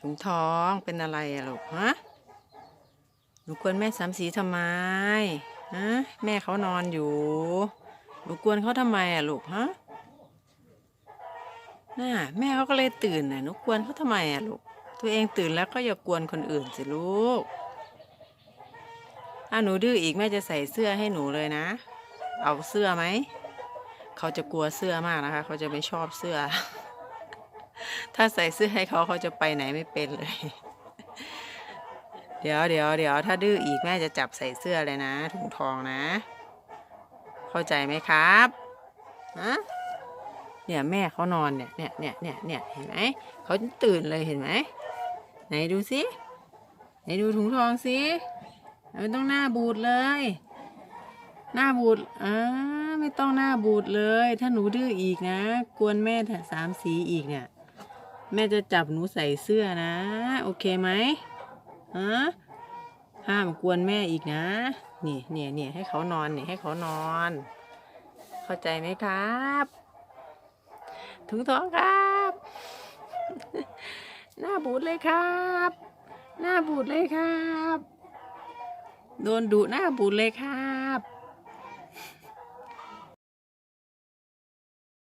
ถุงทองเป็นอะไรอะลูกฮะหนูกวนแม่สามสีทำไมฮะแม่เขานอนอยู่หนูกวนเขาทำไมอะลูกฮะน่าแม่เขาก็เลยตื่นน่ะหนูกวนเขาทำไมอะลูกตัวเองตื่นแล้วก็อย่ากวนคนอื่นสิลูกถ้าหนูดื้ออีกแม่จะใส่เสื้อให้หนูเลยนะ เอาเสื้อไหม เขาจะกลัวเสื้อมากนะคะ เขาจะไม่ชอบเสื้อ ถ้าใส่เสื้อให้เขาเขาจะไปไหนไม่เป็นเลย เดี๋ยวเดี๋ยวเดี๋ยวถ้าดื้ออีกแม่จะจับใส่เสื้อเลยนะถุงทองนะ เข้าใจไหมครับฮะเนี่ยแม่เขานอนเนี่ยเนี่ยเนี่ยเนี่ยเนี่ยเห็นไหมเขาตื่นเลยเห็นไหมไหนดูสิไหนดูถุงทองสิไม่ต้องหน้าบูดเลย หน้าบูดอ่าไม่ต้องหน้าบูดเลย ถ้าหนูดื้ออีกนะ กวนแม่สามสีอีกเนี่ย แม่จะจับหนูใส่เสื้อนะ โอเคไหมฮะห้ามกวนแม่อีกนะ นี่เนี่ยเนี่ยให้เขานอนเนี่ยให้เขานอน เข้าใจไหมครับถุงทองครับ หน้าบูดเลยครับ หน้าบูดเลยครับ โดนดุหน้าบูดเลยครับ